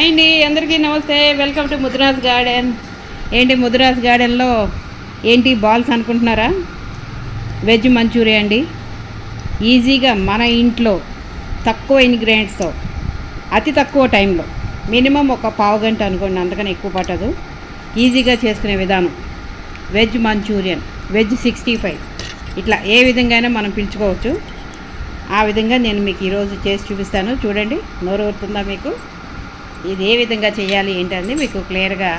Hi అండి అందరికీ నమస్తే. వెల్కమ్ టు ముద్రాజ్ గార్డెన్ ఏంటి ముద్రాజ్ గార్డెన్లో ఏంటి బాల్స్ అనుకుంటున్నారా? వెజ్ మంచూరియా అండి. ఈజీగా మన ఇంట్లో తక్కువ ఇంగ్రీడియంట్స్తో అతి తక్కువ టైంలో మినిమం ఒక పావు గంట అనుకోండి అంతకన్నా ఎక్కువ పట్టదు. ఈజీగా చేసుకునే విధానం veg Manchurian veg sixty five ఇట్లా ఏ విధంగా అయినా మనం పిలుచుకోవచ్చు. ఆ విధంగా నేను మీకు ఈరోజు చేసి చూపిస్తాను. చూడండి నోరు ఊరుతుందా మీకు? ఇది ఏ విధంగా చేయాలి ఏంటని మీకు క్లియర్గా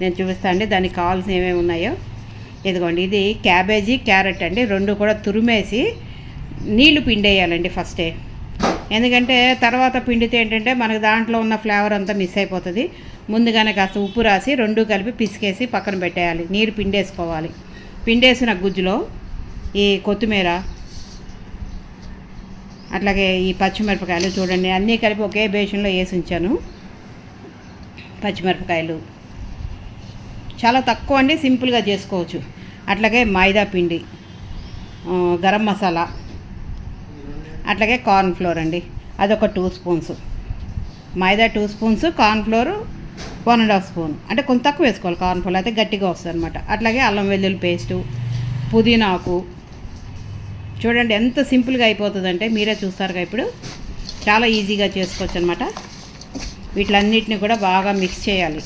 నేను చూపిస్తాను అండి. దానికి కావాల్సిన ఏమేమి ఉన్నాయో. ఇదిగోండి ఇది క్యాబేజీ క్యారెట్ అండి. రెండు కూడా తురిమేసి నీళ్ళు పిండేయాలండి ఫస్టే. ఎందుకంటే తర్వాత పిండితే ఏంటంటే మనకు దాంట్లో ఉన్న ఫ్లేవర్ అంతా మిస్ అయిపోతుంది. ముందుగానే కాస్త ఉప్పు రాసి రెండు కలిపి పిసికేసి పక్కన పెట్టేయాలి. నీరు పిండేసుకోవాలి. పిండేసిన గుజ్జులో ఈ కొత్తిమీర అట్లాగే ఈ పచ్చిమిరపకాయలు చూడండి. అన్నీ కలిపి ఒకే బేషన్లో వేసి ఉంచాను. పచ్చిమిరపకాయలు. చాలా తక్కువ అండి సింపుల్గా చేసుకోవచ్చు. అట్లాగే మైదా పిండి గరం మసాలా అట్లాగే కార్న్ ఫ్లోర్ అండి. అదొక two spoons. Maida two spoons corn flour one and half spoon. అంటే కొంత తక్కువ వేసుకోవాలి కార్న్ ఫ్లోర్ అయితే గట్టిగా వస్తుంది అనమాట అట్లాగే అల్లం వెల్లుల్లి పేస్టు పుదీనాకు. చూడండి ఎంత సింపుల్గా అయిపోతుందంటే మీరే చూస్తారుగా ఇప్పుడు. చాలా ఈజీగా చేసుకోవచ్చు అనమాట వీటిలన్నిటిని కూడా బాగా మిక్స్ చేయాలి.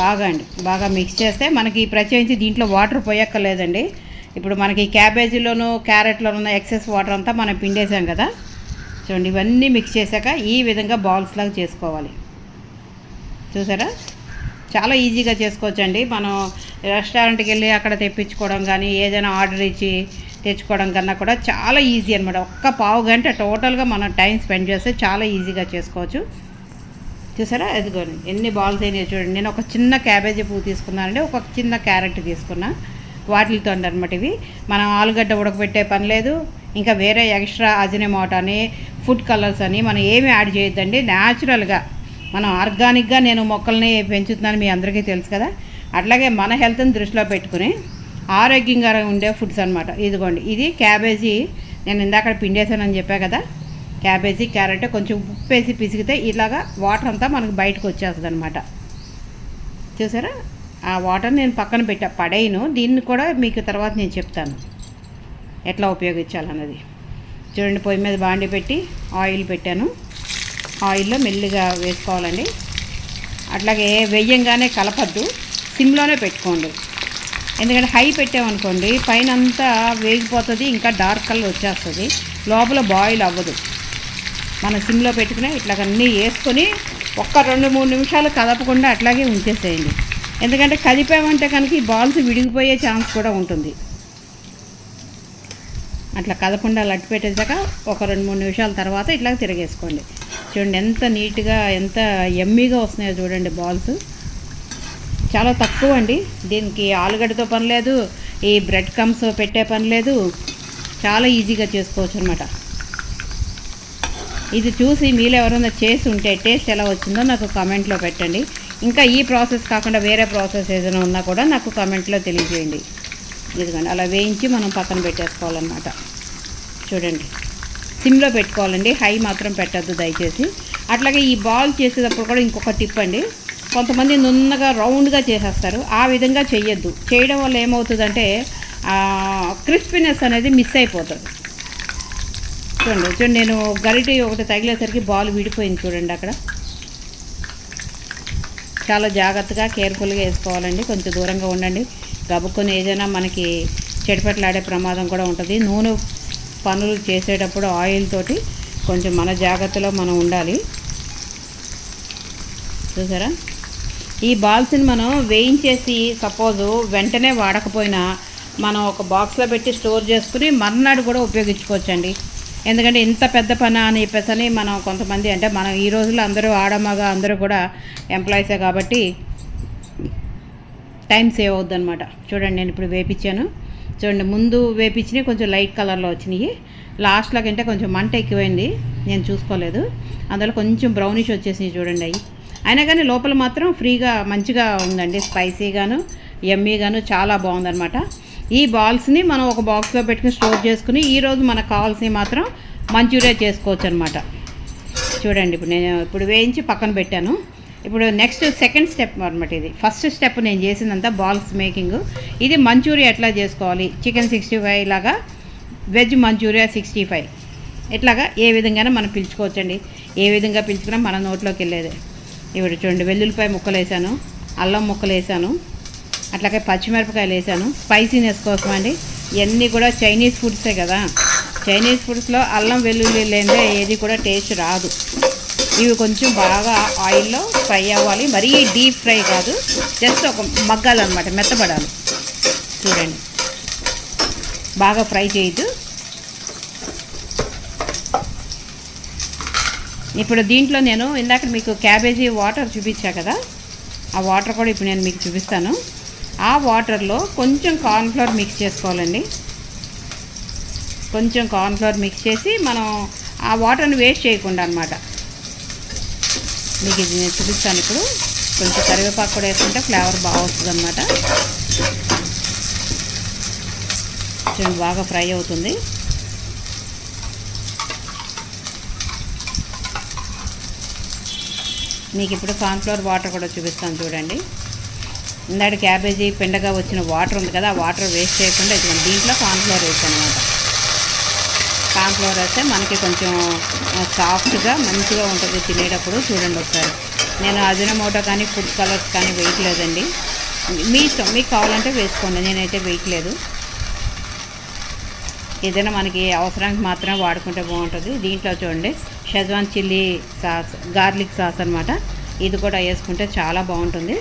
బాగా అండి బాగా మిక్స్ చేస్తే మనకి ప్రత్యేకించి దీంట్లో వాటర్ పోయక్కర్లేదండి. ఇప్పుడు మనకి క్యాబేజీలోను క్యారెట్లోనూ ఉన్న ఎక్సెస్ వాటర్ అంతా మనం పిండేసాం కదా. చూడండి ఇవన్నీ మిక్స్ చేశాక ఈ విధంగా బాల్స్ లాగా చేసుకోవాలి. చూసారా? చాలా ఈజీగా చేసుకోవచ్చండి. మనం రెస్టారెంట్కి వెళ్ళి అక్కడ తెప్పించుకోవడం కానీ ఏదైనా ఆర్డర్ ఇచ్చి తెచ్చుకోవడం కన్నా కూడా చాలా ఈజీ అనమాట ఒక్క పావు గంట టోటల్గా మనం టైం స్పెండ్ చేస్తే చాలా ఈజీగా చేసుకోవచ్చు. చూసారా? ఎదుగోండి ఎన్ని బాల్స్ అయినాయి చూడండి. నేను ఒక చిన్న క్యాబేజీ పువ్వు తీసుకున్నానండి. ఒక చిన్న క్యారెట్ తీసుకున్నా. వాటితో అనమాట ఇవి. మనం ఆలుగడ్డ ఉడకబెట్టే పని లేదు. ఇంకా వేరే ఎక్స్ట్రా అజినమోట అని ఫుడ్ కలర్స్ అని మనం ఏమి యాడ్ చేయొద్దండి. న్యాచురల్గా మనం ఆర్గానిక్గా నేను మొక్కల్ని పెంచుతున్నాను మీ అందరికీ తెలుసు కదా. అట్లాగే మన హెల్త్ని దృష్టిలో పెట్టుకుని ఆరోగ్యంగా ఉండే ఫుడ్స్ అనమాట ఇదిగోండి ఇది క్యాబేజీ. నేను ఇందాక పిండేసానని చెప్పా కదా క్యాబేజీ క్యారెట్ కొంచెం ఉప్పు వేసి పిసిగితే ఇలాగా వాటర్ అంతా మనకు బయటకు వచ్చేస్తుంది అనమాట చూసారా? ఆ వాటర్ నేను పక్కన పెట్టా పడేయను. దీన్ని కూడా మీకు తర్వాత నేను చెప్తాను. ఎట్లా ఉపయోగించాలన్నది. చూడండి పొయ్యి మీద బాండి పెట్టి ఆయిల్ పెట్టాను. ఆయిల్లో మెల్లిగా వేసుకోవాలండి. అట్లాగే వెయ్యంగానే కలపద్దు. సిమ్లోనే పెట్టుకోండి. ఎందుకంటే హై పెట్టామనుకోండి పైన అంతా వేగిపోతుంది ఇంకా డార్క్ కలర్ వచ్చేస్తుంది. లోపల బాయిల్ అవ్వదు. మన సిమ్లో పెట్టుకుని ఇట్లా అన్నీ వేసుకొని ఒక్క రెండు మూడు నిమిషాలు కదపకుండా అట్లాగే ఉంచేసేయండి. ఎందుకంటే కదిపామంటే కనుక ఈ బాల్స్ విడిగిపోయే ఛాన్స్ కూడా ఉంటుంది. అట్లా కదపకుండా లట్టు పెట్టేసాక ఒక రెండు మూడు నిమిషాల తర్వాత ఇట్లా తిరగేసుకోండి. చూడండి ఎంత నీట్గా ఎంత ఎమ్మీగా వస్తున్నాయో చూడండి బాల్స్. చాలా తక్కువ అండి. దీనికి ఆలుగడ్డతో పని లేదు ఈ బ్రెడ్ కమ్స్ పెట్టే పని లేదు. చాలా ఈజీగా చేసుకోవచ్చు అనమాట ఇది చూసి మీరు ఎవరైనా చేసి ఉంటే టేస్ట్ ఎలా వచ్చిందో నాకు కామెంట్లో పెట్టండి. ఇంకా ఈ ప్రాసెస్ కాకుండా వేరే ప్రాసెస్ ఏదైనా ఉన్నా కూడా నాకు కామెంట్లో తెలియజేయండి. ఇదిగోండి అలా వేయించి మనం పక్కన పెట్టేసుకోవాలన్నమాట. చూడండి సిమ్లో పెట్టుకోవాలండి. హై మాత్రం పెట్టద్దు దయచేసి. అట్లాగే ఈ బాల్ చేసేటప్పుడు కూడా ఇంకొక టిప్ అండి. కొంతమంది నున్నగా రౌండ్గా చేసేస్తారు. ఆ విధంగా చేయొద్దు చేయడం వల్ల ఏమవుతుందంటే క్రిస్పీనెస్ అనేది మిస్ అయిపోతుంది. చూడండి చూడండి నేను గరిటె ఒకటి తగిలేసరికి బాల్ విడిపోయింది చూడండి అక్కడ. చాలా జాగ్రత్తగా కేర్ఫుల్గా వేసుకోవాలండి. కొంచెం దూరంగా ఉండండి. గబుక్కొని ఏదైనా మనకి చెడిపెట్టలాడే ప్రమాదం కూడా ఉంటుంది. నూనె పనులు చేసేటప్పుడు ఆయిల్ తోటి కొంచెం మన జాగ్రత్తలో మనం ఉండాలి. చూసారా? ఈ బాల్స్ని మనం వేయించేసి సపోజు వెంటనే వాడకపోయినా మనం ఒక బాక్స్లో పెట్టి స్టోర్ చేసుకుని మర్నాడు కూడా ఉపయోగించుకోవచ్చండి. ఎందుకంటే ఇంత పెద్ద పని అని చెప్పేసి మనం కొంతమంది అంటే మనం ఈ రోజుల్లో అందరూ ఆడమగా అందరూ కూడా ఎంప్లాయీసే కాబట్టి టైం సేవ్ అవుద్ది అనమాట చూడండి నేను ఇప్పుడు వేపించాను చూడండి ముందు వేపించినవి కొంచెం లైట్ కలర్లో వచ్చినాయి. లాస్ట్లో కంటే కొంచెం మంట ఎక్కువైంది. నేను చూసుకోలేదు. అందులో కొంచెం బ్రౌనిష్ వచ్చేసినాయి చూడండి అవి అయినా కానీ లోపల మాత్రం ఫ్రీగా మంచిగా ఉందండి స్పైసీగాను ఎమ్మీగాను చాలా బాగుందనమాట ఈ బాల్స్ని మనం ఒక బాక్స్లో పెట్టుకుని స్టోర్ చేసుకుని ఈరోజు మనకు కావాల్సినవి మాత్రం మంచూరియా చేసుకోవచ్చు అనమాట చూడండి ఇప్పుడు నేను ఇప్పుడు వేయించి పక్కన పెట్టాను. ఇప్పుడు నెక్స్ట్ సెకండ్ స్టెప్ అనమాట ఇది. ఫస్ట్ స్టెప్ నేను చేసిందంతా బాల్స్ మేకింగ్. ఇది మంచూరియా ఎట్లా చేసుకోవాలి? చికెన్ సిక్స్టీ ఫైవ్ లాగా వెజ్ మంచూరియా సిక్స్టీ ఫైవ్. ఇట్లాగా ఏ విధంగానే మనం పిలుచుకోవచ్చండి. ఏ విధంగా పిలుచుకున్నా మన నోట్లోకి వెళ్ళేదే. ఇవి చూడండి వెల్లుల్లిపాయ ముక్కలు వేసాను అల్లం ముక్కలు వేసాను అట్లాగే పచ్చిమిరపకాయలు వేసాను. స్పైసీనెస్ కోసం అండి ఇవన్నీ కూడా చైనీస్ ఫుడ్సే కదా. చైనీస్ ఫుడ్స్లో అల్లం వెల్లుల్లి లేదే ఏది కూడా టేస్ట్ రాదు. ఇవి కొంచెం బాగా ఆయిల్లో ఫ్రై అవ్వాలి. మరీ డీప్ ఫ్రై కాదు జస్ట్ ఒక మగ్గాలన్నమాట మెత్తబడాలి. చూడండి. బాగా ఫ్రై చేయొద్దు. ఇప్పుడు దీంట్లో నేను ఇందాక మీకు క్యాబేజీ వాటర్ చూపించా కదా ఆ వాటర్ కూడా ఇప్పుడు నేను మీకు చూపిస్తాను. ఆ వాటర్లో కొంచెం కార్న్ఫ్లవర్ మిక్స్ చేసుకోవాలండి. కొంచెం కార్న్ఫ్లవర్ మిక్స్ చేసి మనం ఆ వాటర్ని వేస్ట్ చేయకుండా అనమాట మీకు ఇది నేను చూపిస్తాను ఇప్పుడు. కొంచెం కరివేపాకు కూడా వేసుకుంటే ఫ్లేవర్ బాగా వస్తుంది అనమాట బాగా ఫ్రై అవుతుంది. మీకు ఇప్పుడు కార్న్ఫ్లవర్ వాటర్ కూడా చూపిస్తాను చూడండి. ఇందాడు క్యాబేజీ పిండగా వచ్చిన వాటర్ ఉంది కదా ఆ వాటర్ వేస్ట్ చేయకుండా ఇదిగోండి దీంట్లో కార్న్ఫ్లవర్ వేసాను అనమాట కార్న్ఫ్లవర్ వేస్తే మనకి కొంచెం సాఫ్ట్గా మంచిగా ఉంటుంది తినేటప్పుడు చూడండి ఒకసారి. నేను అజినమోటో కానీ ఫుడ్ కలర్స్ కానీ వేయట్లేదండి. మీ ఇష్టం మీకు కావాలంటే వేసుకోండి నేనైతే వేయట్లేదు. ఏదైనా మనకి అవసరానికి మాత్రమే వాడుకుంటే బాగుంటుంది. దీంట్లో చూడండి. Schezwan chilli sauce garlic sauce అనమాట ఇది కూడా వేసుకుంటే చాలా బాగుంటుంది.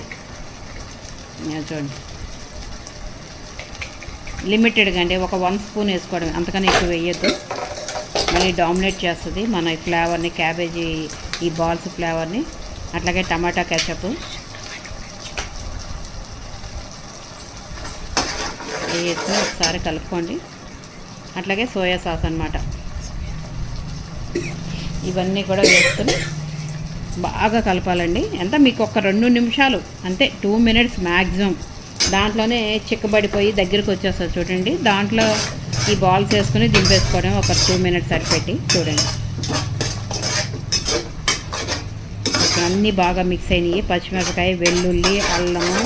చూడండి. లిమిటెడ్గా అండి ఒక వన్ స్పూన్ వేసుకోవడం అంతకన్నా ఎక్కువ వేయొద్దు. మళ్ళీ డామినేట్ చేస్తుంది మన ఈ ఫ్లేవర్ని క్యాబేజీ ఈ బాల్స్ ఫ్లేవర్ని. అట్లాగే టమాటా కెచప్. వేసుకుని ఒకసారి కలుపుకోండి. అట్లాగే సోయా సాస్ అనమాట ఇవన్నీ కూడా వేసుకొని బాగా కలపాలండి. ఎంత? మీకు ఒక రెండు నిమిషాలు అంతే టూ మినిట్స్ మ్యాక్సిమం దాంట్లోనే చిక్కబడిపోయి దగ్గరికి వచ్చేస్తుంది చూడండి. దాంట్లో ఈ బాల్స్ వేసుకుని దింపేసుకోవడం ఒక టూ మినిట్స్ సరిపెట్టి చూడండి. అన్నీ బాగా మిక్స్ అయినాయి. పచ్చిమిరపకాయ వెల్లుల్లి అల్లము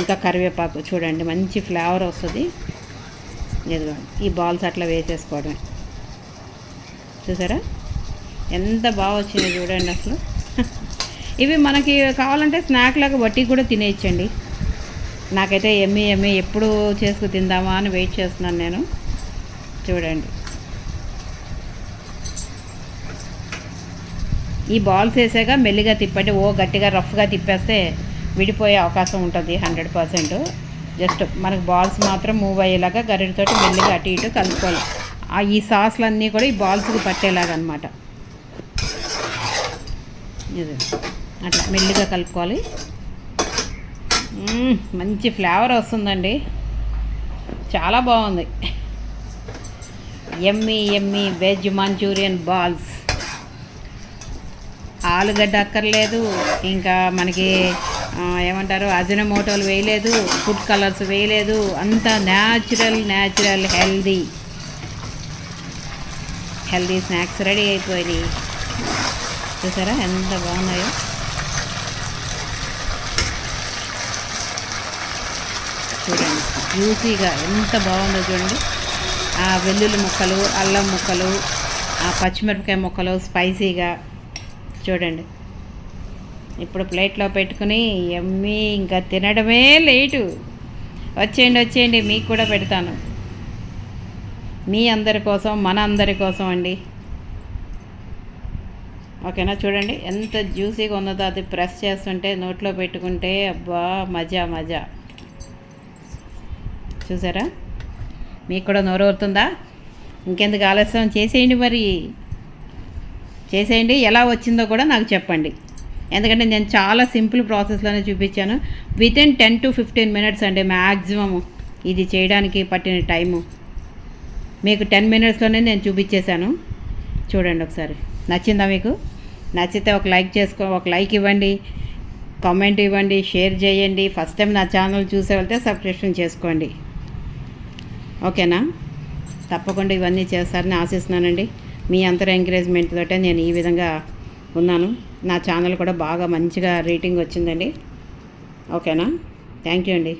ఇంకా కరివేపాకు చూడండి. మంచి ఫ్లేవర్ వస్తుంది. ఇదిగోండి ఈ బాల్స్ అట్లా వేసేసుకోవడమే. చూసారా? ఎంత బాగా వచ్చిందో చూడండి అసలు. ఇవి మనకి కావాలంటే స్నాక్ లాగా బట్టి కూడా తినేయచ్చండి. నాకైతే ఎమ్మి ఎమ్మి ఎప్పుడు చేసుకు తిందామా అని వెయిట్ చేస్తున్నాను నేను. చూడండి. ఈ బాల్స్ వేసాక మెల్లిగా తిప్పండి. ఓ గట్టిగా రఫ్గా తిప్పేస్తే విడిపోయే అవకాశం ఉంటుంది హండ్రెడ్ పర్సెంట్. జస్ట్ మనకు బాల్స్ మాత్రం మూవ్ అయ్యేలాగా గరిటతోటి మెల్లిగా అటు ఇటు కలుపుకోవాలి. ఆ ఈ సాస్లన్నీ కూడా ఈ బాల్స్కి పట్టేలాగా అనమాట ఇది. అట్లా మెల్లిగా కలుపుకోవాలి. మంచి ఫ్లేవర్ వస్తుందండి. చాలా బాగుంది. ఎమ్మి ఎమ్మి వెజ్ మంచూరియన్ బాల్స్. ఆలుగడ్డ అక్కర్లేదు ఇంకా మనకి ఏమంటారు అజినమోటోలు వేయలేదు ఫుడ్ కలర్స్ వేయలేదు అంతా natural natural healthy. Healthy snacks ready అయిపోయినాయి. చూసారా? ఎంత బాగున్నాయో. చూడండి జ్యూసీగా ఎంత బాగుందో చూడండి. ఆ వెల్లుల్లి ముక్కలు అల్లం ముక్కలు ఆ పచ్చిమిరపకాయ ముక్కలు స్పైసీగా చూడండి. ఇప్పుడు ప్లేట్లో పెట్టుకుని ఎమ్మి ఇంకా తినడమే లేటు. వచ్చేయండి వచ్చేయండి మీకు కూడా పెడతాను. మీ అందరి కోసం మన అందరి కోసం అండి. ఓకేనా? చూడండి ఎంత జ్యూసీగా ఉన్నదో అది ప్రెస్ చేస్తుంటే నోట్లో పెట్టుకుంటే అబ్బా మజా మజా. చూసారా? మీకు కూడా నోరు అవుతుందా ఇంకెందుకు ఆలస్యం? చేసేయండి మరి. చేసేయండి ఎలా వచ్చిందో కూడా నాకు చెప్పండి. ఎందుకంటే నేను చాలా సింపుల్ ప్రాసెస్లోనే చూపించాను. Within ten to fifteen minutes అండి మ్యాక్సిమము ఇది చేయడానికి పట్టిన టైము. మీకు టెన్ మినిట్స్లోనే నేను చూపించేశాను. చూడండి ఒకసారి. నచ్చిందా మీకు? నచ్చితే ఒక లైక్ చేసుకో ఒక లైక్ ఇవ్వండి కామెంట్ ఇవ్వండి షేర్ చేయండి. ఫస్ట్ టైం నా ఛానల్ చూసే వెళ్తే సబ్స్క్రిప్షన్ చేసుకోండి. ఓకేనా? తప్పకుండా ఇవన్నీ చేస్తారని ఆశిస్తున్నానండి. మీ అందరి ఎంకరేజ్మెంట్ తోటే నేను ఈ విధంగా ఉన్నాను. నా ఛానల్ కూడా బాగా మంచిగా రేటింగ్ వచ్చిందండి. ఓకేనా? థ్యాంక్ యూ అండి.